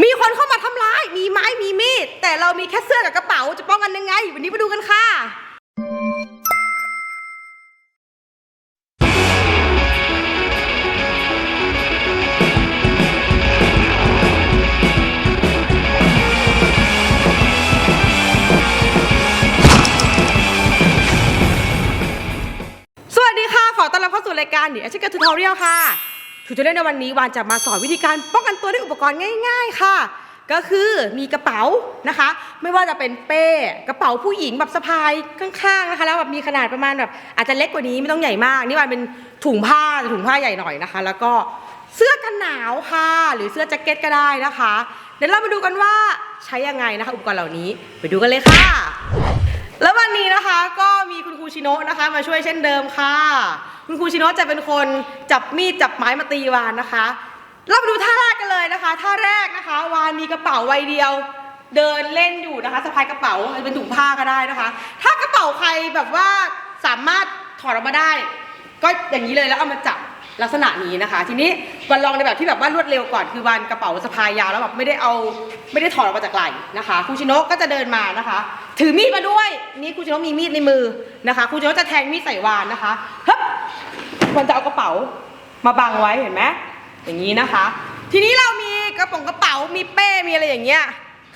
มีคนเข้ามาทำร้าย มีไม้มีมีด แต่เรามีแค่เสื้อกับกระเป๋า จะป้องกันยังไง วันนี้มาดูกันค่ะ สวัสดีค่ะ ขอต้อนรับเข้าสู่รายการเดี๋ยวอาชีพทูทอเรียลค่ะ ทูทอเรียลในวันนี้วานจะมาสอนวิธีการป้องกันตัวด้วยอุปกรณ์ง่าย ๆ ค่ะ ก็คือมีกระเป๋านะคะ ไม่ว่าจะเป็นเป้กระเป๋าผู้หญิงแบบสะพายข้างๆนะคะแล้วแบบมีขนาดประมาณแบบอาจจะเล็กกว่านี้ไม่ต้องใหญ่มาก นี่วานเป็นถุงผ้าถุงผ้าใหญ่หน่อยนะคะ แล้วก็เสื้อกันหนาวค่ะ หรือเสื้อแจ็คเก็ตก็ได้นะคะ เดี๋ยวเรามาดูกันว่าใช้ยังไงนะคะอุปกรณ์เหล่านี้ไปดูกันเลยค่ะ แล้ววันนี้นะคะก็มีคุณครูชิโนะนะคะ มาช่วยเช่นเดิมค่ะ คุณครูชิโนะจะเป็นคนจับมีดจับไม้มาตีวานนะคะ เรามาดูท่าแรกกันเลยนะคะ ท่าแรกนะคะ วานมีกระเป๋าใบเดียว เดินเล่นอยู่นะคะสะพายกระเป๋าอาจจะเป็นถุงผ้าก็ได้นะคะ ถ้ากระเป๋าใครแบบว่าสามารถถอดออกมาได้ ก็อย่างนี้เลยแล้วเอามาจับลักษณะนี้นะคะ ทีนี้วันลองในแบบที่แบบว่ารวดเร็วก่อนคือวันกระเป๋าสะพายยาวแล้วแบบไม่ได้เอาไม่ได้ถอดออกมาจากไหล่นะคะครูชิโนะก็จะเดินมานะคะ ถือมีดมาด้วยนี่ครูชิโนะมีมีดในมือนะคะครูชิโนะจะแทงมีดใส่วานนะคะฮึบ วันจะเอากระเป๋ามาบังไว้เห็นไหมอย่างนี้นะคะ ทีนี้เรามีกระป๋องกระเป๋ามีเป้มีอะไรอย่างเงี้ย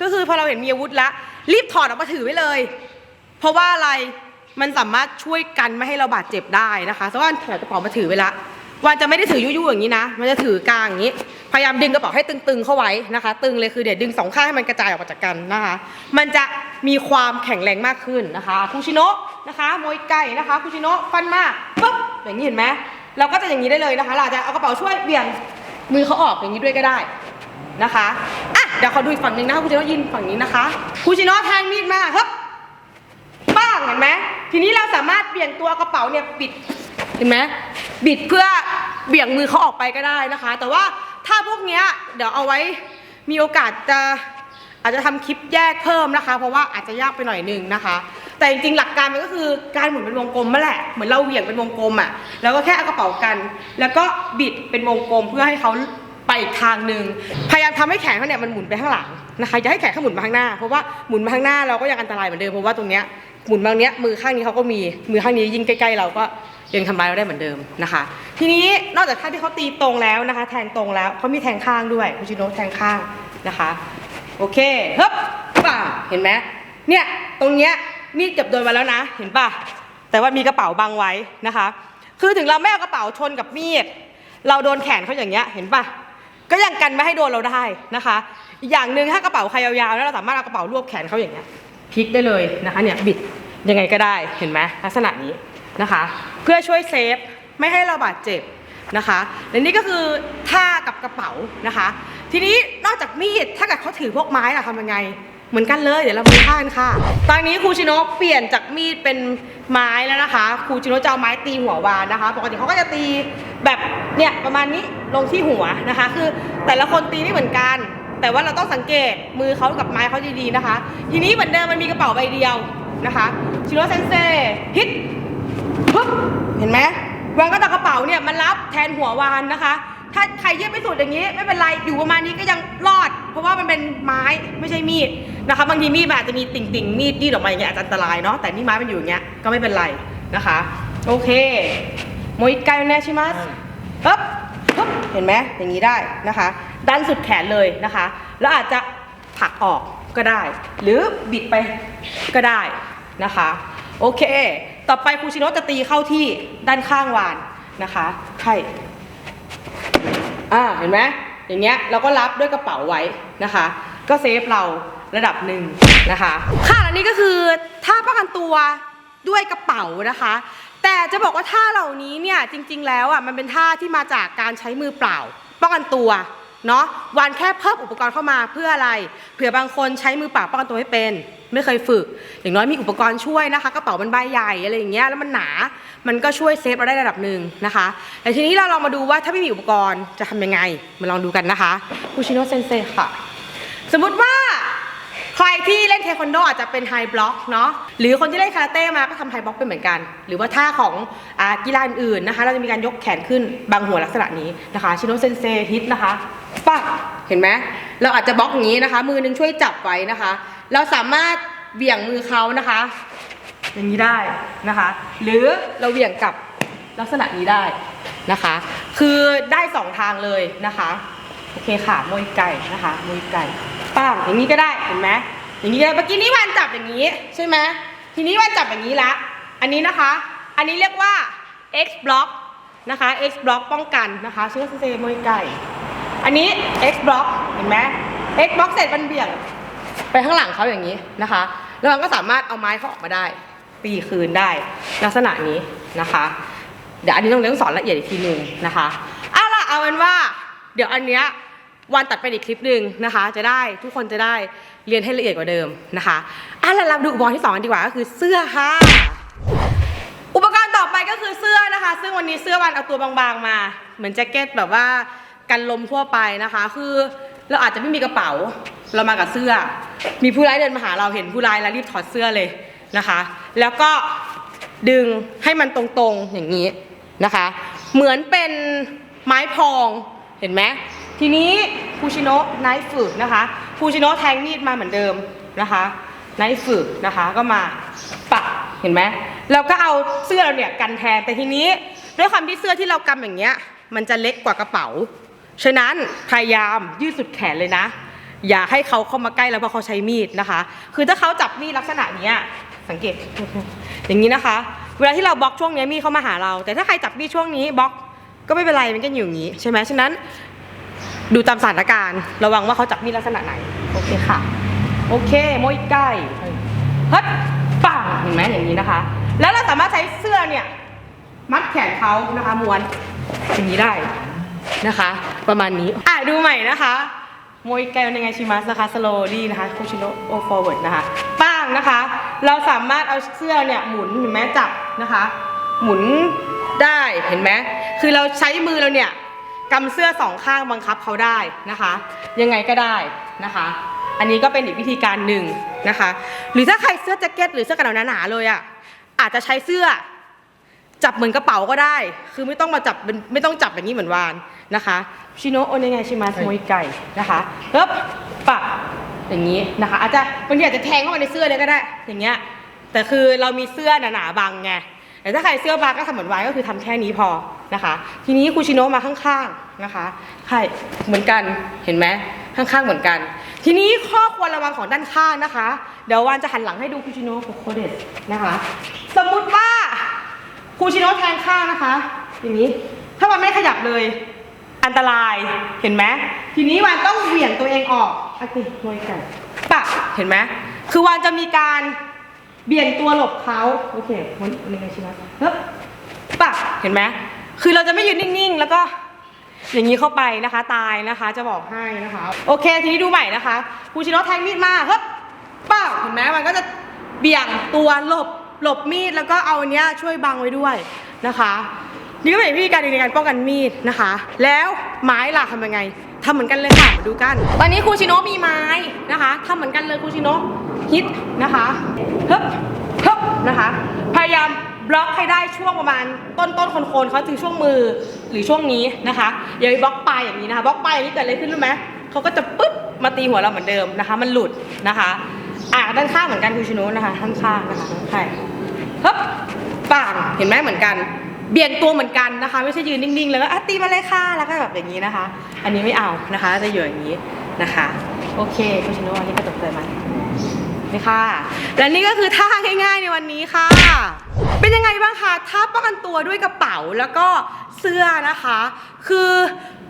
ก็คือพอเราเห็นมีอาวุธและรีบถอดออกมาถือไว้เลย เพราะว่าอะไรมันสามารถช่วยกันไม่ให้เราบาดเจ็บได้นะคะเพราะว่าถอดกระเป๋ามาถือไว้ละวานจะไม่ได้ถือยุ่ยๆอย่างนี้นะ มันจะถือกลางอย่างนี้ พยายามดึงกระเป๋าให้ตึงๆเข้าไว้นะคะ ตึงเลยคือเดี๋ยวดึงสองข้างให้มันกระจายออกมาจากกันนะคะ มันจะมีความแข็งแรงมากขึ้นนะคะคูชิโนะ นะคะมวยไก่นะคะคูชิโนะฟันมาปุ๊บอย่างนี้เห็นไหมเราก็จะอย่างนี้ได้เลยนะคะ เราจะเอากระเป๋าช่วยเบี่ยงมือเขาออกอย่างนี้ด้วยก็ได้นะคะอะเดี๋ยวขอดูอีกฝั่งหนึ่งนะคะคูชิโนะยืนฝั่งนี้นะคะคูชิโนะแทงมีดมาครับป้างเห็นไหมทีนี้เราสามารถเบี่ยงตัวกระเป๋าเนี่ยบิดเห็นไหมบิดเพื่อเบี่ยงมือเขาออกไปก็ได้นะคะ แต่ว่าถ้าพวกเนี้ยเดี๋ยวเอาไว้มีโอกาสจะอาจจะทำคลิปแยกเพิ่มนะคะ เพราะว่าอาจจะยากไปหน่อยนึงนะคะ แต่จริงๆหลักการมันก็คือการหมุนเป็นวงกลมนั่นแหละเหมือนเราเหวี่ยงเป็นวงกลมอะแล้วก็แค่เอากระเป๋ากัน แล้วก็บิดเป็นวงกลมเพื่อให้เขาไปอีกทางหนึ่งพยายามทำให้แขนเขาเนี่ยมันหมุนไปข้างหลังนะคะอย่าให้แขนเขาหมุนมาข้างหน้าเพราะว่าหมุนมาข้างหน้าเราก็ยังอันตรายเหมือนเดิมเพราะว่าตรงเนี้ยหมุนบางเนี้ยมือข้างนี้เขาก็มีมือข้างนี้ยิ่งใกล้ๆเราก็ยังทำร้ายเราได้เหมือนเดิมนะคะ ทีนี้นอกจากท่าที่เขาตีตรงแล้วนะคะ แทงตรงแล้วเขามีแทงข้างด้วยคุณชิโนะแทงข้างนะคะ โอเคฮึบป่าเห็นไหมเนี่ยตรงเนี้ย มีดเกือบโดนมาแล้วนะ เห็นป่ะ แต่ว่ามีกระเป๋าบังไว้นะคะ คือถึงเราไม่เอากระเป๋าชนกับมีด เราโดนแขนเขาอย่างเงี้ย เห็นป่ะ ก็ยังกันไม่ให้โดนเราได้นะคะอีกอย่างหนึ่งถ้ากระเป๋าใครยาวๆแล้วเราสามารถเอากระเป๋ารวบแขนเขาอย่างเงี้ยพลิกได้เลยนะคะเนี่ยบิดยังไงก็ได้เห็นไหมลักษณะนี้นะคะ เพื่อช่วยเซฟไม่ให้เราบาดเจ็บนะคะและนี่ก็คือท่ากับกระเป๋านะคะ ทีนี้นอกจากมีดถ้าเกิดเขาถือพวกไม้ล่ะทำยังไง เหมือนกันเลยเดี๋ยวเรามาดูท่ากันค่ะ ตอนนี้ครูชิโนะเปลี่ยนจากมีดเป็นไม้แล้วนะคะครูชิโนะจะเอาไม้ตีหัววานนะคะ ปกติเขาก็จะตีแบบเนี่ยประมาณนี้ลงที่หัวนะคะ คือแต่ละคนตีไม่เหมือนกัน แต่ว่าเราต้องสังเกตมือเขากับไม้เขาดีๆนะคะ ทีนี้เหมือนเดิมมันมีกระเป๋าใบเดียวนะคะชิโร่เซนเซฮิตปุ๊บเห็นไหมวางก็ตักกระเป๋าเนี่ยมันรับแทนหัววานนะคะ ถ้าใครเยื่อไม่สุดอย่างนี้ ไม่เป็นไรอยู่ประมาณนี้ก็ยังรอด เพราะว่ามันเป็นไม้ไม่ใช่มีดนะคะบางทีมีดมันอาจจะมีติ่งติ่งมีดยื่นออกมาอย่างเงี้ยอาจจะอันตรายเนาะแต่นี่ไม้มันอยู่อย่างเงี้ยก็ไม่เป็นไรนะคะ โอเคโมอิไกแนชิมัสปึ๊บปึ๊บเห็นไหมอย่างนี้ได้นะคะ ดันสุดแขนเลยนะคะ แล้วอาจจะผลักออกก็ได้ หรือบิดไปก็ได้นะคะ โอเค ต่อไปครูชิโนะจะตีเข้าที่ด้านข้างวานนะคะใช่ อ่าเห็นไหมอย่างเงี้ยเราก็รับด้วยกระเป๋าไว้นะคะ ก็เซฟเราระดับหนึ่งนะคะ ค่ะและนี่ก็คือท่าป้องกันตัวด้วยกระเป๋านะคะ แต่จะบอกว่าท่าเหล่านี้เนี่ยจริง ๆ แล้วอะมันเป็นท่าที่มาจากการใช้มือเปล่า ป้องกันตัว เนาะวันแค่เพิ่มอุปกรณ์เข้ามาเพื่ออะไร เผื่อบางคนใช้มือเปล่าป้องกันตัวไม่เป็น ไม่เคยฝึก อย่างน้อยมีอุปกรณ์ช่วยนะคะกระเป๋ามันใบใหญ่อะไรอย่างเงี้ยแล้วมันหนา มันก็ช่วยเซฟเราได้ระดับหนึ่งนะคะแต่ทีนี้เราลองมาดูว่าถ้าไม่มีอุปกรณ์จะทำยังไงมาลองดูกันนะคะคุชิโนเซนเซค่ะ สมมุติว่า ใครที่เล่นเทควันโดอาจจะเป็นไฮบล็อกเนาะหรือคนที่เล่นคาราเต้มาก็ทำไฮบล็อกเป็นเหมือนกัน หรือว่าท่าของอกีฬาอื่นๆนะคะ เราจะมีการยกแขนขึ้นบางหัวลักษณะนี้นะคะชิโนเซนเซฮิตนะคะปักเห็นไหมเราอาจจะบล็อกอย่างนี้นะคะ มือนึงช่วยจับไว้นะคะ เราสามารถเบี่ยงมือเขานะคะ อย่างนี้ได้นะคะ หรือเราเหวี่ยงกลับลักษณะนี้ได้นะคะ คือได้สองทางเลยนะคะ โอเคค่ะมวยไก่นะคะมวยไก่ป้างอย่างนี้ก็ได้เห็นไหมอย่างนี้ก็ได้เมื่อกี้นี้วันจับอย่างนี้ใช่ไหมทีนี้วันจับอย่างนี้ละอันนี้นะคะ อันนี้เรียกว่า X block นะคะ X block ป้องกันนะคะชื่อเซมวยไก่ อันนี้ X block เห็นไหม X block เสร็จมันเบี่ยง ไปข้างหลังเขาอย่างนี้นะคะ แล้วมันก็สามารถเอาไม้เขาออกมาได้ ตีคืนได้ลักษณะนี้นะคะ เดี๋ยวอันนี้ต้องเรียนสอนละเอียดอีกทีหนึ่งนะคะเอาล่ะเอาเป็นว่า เดี๋ยวอันเนี้ยวันตัดเป็นอีกคลิปหนึ่งนะคะ จะได้ทุกคนจะได้เรียนให้ละเอียดกว่าเดิมนะคะอะแล้วเราดูอุปกรณ์ที่สองกันดีกว่าก็คือเสื้อค่ะ อุปกรณ์ต่อไปก็คือเสื้อนะคะ ซึ่งวันนี้เสื้อวันเอาตัวบางๆมา เหมือนแจ็คเก็ตแบบว่ากันลมทั่วไปนะคะ คือเราอาจจะไม่มีกระเป๋า เรามากับเสื้อ มีผู้ร้ายเดินมาหาเราเห็นผู้ร้ายแล้วรีบถอดเสื้อเลยนะคะ แล้วก็ดึงให้มันตรงๆอย่างนี้นะคะ เหมือนเป็นไม้พอง เห็นไหมทีนี้ฟูชิโนะไนฟ์ฝึกนะคะฟูชิโนะแทงมีดมาเหมือนเดิมนะคะไนฟ์ฝึกนะคะก็มาปักเห็นไหมเราก็เอาเสื้อเราเนี่ยกันแทนแต่ทีนี้ด้วยความที่เสื้อที่เรากำอย่างเงี้ยมันจะเล็กกว่ากระเป๋า ฉะนั้นพยายามยืดสุดแขนเลยนะ อย่าให้เขาเข้ามาใกล้แล้วเพราะเขาใช้มีดนะคะ คือถ้าเขาจับมีดลักษณะเนี้ยสังเกต อย่างนี้นะคะ เวลาที่เราบล็อกช่วงนี้มีดเข้ามาหาเรา แต่ถ้าใครจับมีดช่วงนี้บล็อก ก็ไม่เป็นไรมันก็อยู่อย่างนี้ใช่ไหมฉะนั้น ดูตามสถานการณ์ระวังว่าเขาจับมีดลักษณะไหนโอเคค่ะ โอเคโมยใกล้ฮึดปังเห็นไหมอย่างนี้นะคะ แล้วเราสามารถใช้เสื้อเนี่ย มัดแขนเขานะคะม้วนอย่างนี้ได้นะคะ ประมาณนี้อะดูใหม่นะคะโมยไกโอเนไงชิมัสนะคะ slowly นะคะคุชิโนโอ forward นะคะป้างนะคะ เราสามารถเอาเสื้อเนี่ยหมุนเห็นไหมจับนะคะ หมุนได้เห็นไหม คือเราใช้มือเราเนี่ยกำเสื้อสองข้างบังคับเขาได้นะคะ ยังไงก็ได้นะคะ อันนี้ก็เป็นอีกวิธีการหนึ่งนะคะ หรือถ้าใครเสื้อแจ็คเก็ตหรือเสื้อกันหนาวหนาๆเลยอะ่ะอาจจะใช้เสื้อจับเหมือนกระเป๋าก็ได้ คือไม่ต้องมาจับเป็นไม่ต้องจับแบบนี้เหมือนวานนะคะชิโนโอเนไงชิมาสโมยไก่นะคะเฮ้บปะอย่างนี้นะคะ อาจจะบางทีอาจจะแทงเข้ามาในเสื้อเลยก็ได้ อย่างเงี้ยแต่คือเรามีเสื้อหนาๆบังไงแต่ถ้าใครเสื้อบางก็ทำเหมือนวานก็คือทำแค่นี้พอ นะคะ ทีนี้คูชิโนะมาข้างๆนะคะใช่เหมือนกันเห็นไหมข้างๆเหมือนกัน ทีนี้ข้อควรระวังของด้านข้างนะคะ เดี๋ยววานจะหันหลังให้ดูคูชิโนะโคเดสนะคะ สมมุติว่าครูชิโนะแทงข้างนะคะอย่างนี้ถ้ามันไม่ขยับเลยอันตรายเห็นไหมทีนี้วานต้องเหวี่ยงตัวเองออกอะสิมวยกันปะเห็นไหมคือวานจะมีการเบี่ยงตัวหลบเขาโอเคมันยังไงชิมะเฮ้ยปะเห็นไหม คือเราจะไม่ยืนนิ่งๆ แล้วก็อย่างนี้เข้าไปนะคะตายนะคะจะบอกให้นะคะ โอเค ทีนี้ดูใหม่นะคะครูชิโนะแทงมีดมาเฮ้ยป้าเห็นไหมมันก็จะเบี่ยงตัวหลบหลบมีดแล้วก็เอาอันเนี้ยช่วยบังไว้ด้วยนะคะนี่ก็เป็นวิธีการในการป้องกันมีดนะคะ แล้วไม้ล่ะทำยังไงทำเหมือนกันเลยค่ะมาดูกัน ตอนนี้ครูชิโนะมีไม้นะคะทำเหมือนกันเลยครูชิโนะฮิตนะคะเฮ้ยเฮ้ยนะคะ พยายาม บล็อกให้ได้ช่วงประมาณต้นต้นๆโคนๆเขาถึงช่วงมือหรือช่วงนี้นะคะอย่าไปบล็อกปลายอย่างนี้นะคะบล็อกปลายอย่างนี้เกิดอะไรขึ้นรู้ไหมเขาก็จะปึ๊บมาตีหัวเราเหมือนเดิมนะคะ มันหลุดนะคะอ่าด้านข้างเหมือนกันครูชิโนะนะคะข้างนะคะใช่ฮึบปังเห็นไหมเหมือนกัน เบี่ยงตัวเหมือนกันนะคะ ไม่ใช่ยืนนิ่งๆ แล้วก็ตีมาเลยค่ะแล้วก็แบบอย่างนี้นะคะ อันนี้ไม่เอานะคะจะอยู่อย่างนี้นะคะ โอเคคุณชิโนะอันนี้ก็ตกใจไหม นี่ค่ะ และนี่ก็คือท่าง่ายๆในวันนี้ค่ะ เป็นยังไงบ้างคะถ้าป้องกันตัวด้วยกระเป๋าแล้วก็เสื้อนะคะ คือ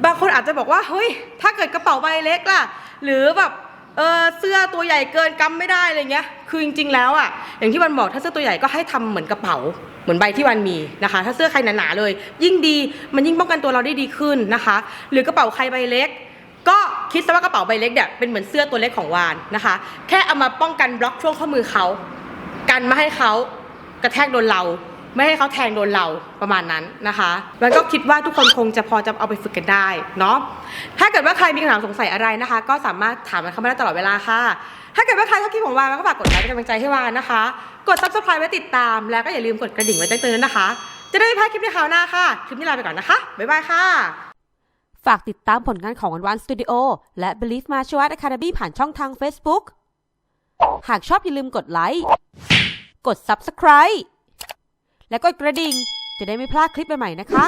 บางคนอาจจะบอกว่าเฮ้ยถ้าเกิดกระเป๋าใบเล็กล่ะ หรือแบบเออเสื้อตัวใหญ่เกินกำไม่ได้อะไรเงี้ย คือจริงๆแล้วอะ อย่างที่วันบอกถ้าเสื้อตัวใหญ่ก็ให้ทำเหมือนกระเป๋า เหมือนใบที่วันมีนะคะ ถ้าเสื้อใครหนาๆเลย ยิ่งดีมันยิ่งป้องกันตัวเราได้ดีขึ้นนะคะ หรือกระเป๋าใครใบเล็ก ก็คิดซะว่ากระเป๋าใบเล็กเนี่ยเป็นเหมือนเสื้อตัวเล็กของวานนะคะ แค่เอามาป้องกันบล็อกช่วงข้อมือเขากันไม่ให้เขากระแทกโดนเรา ไม่ให้เขาแทงโดนเราประมาณนั้นนะคะแล้วก็คิดว่าทุกคนคงจะพอจะเอาไปฝึกกันได้เนาะถ้าเกิดว่าใครมีคำถามสงสัยอะไรนะคะ ก็สามารถถามกันเข้ามาได้ตลอดเวลาค่ะ ถ้าเกิดว่าใครชอบคลิปของวานก็ฝากกดไลค์เป็นกำลังใจให้วานนะคะ กด subscribe ไว้ติดตาม แล้วก็อย่าลืมกดกระดิ่งไว้แจ้งเตือนนะคะ จะได้ไม่พลาดคลิปในคราวหน้าค่ะคลิปนี้ลาไปก่อนนะคะบ๊ายบายค่ะ ฝากติดตามผลงานของวันวันสตูดิโอและ Believe Martial Arts Academy ผ่านช่องทาง Facebook หากชอบอย่าลืมกดไลค์ กด Subscribe และกดกระดิ่ง จะได้ไม่พลาดคลิปใหม่ๆนะคะ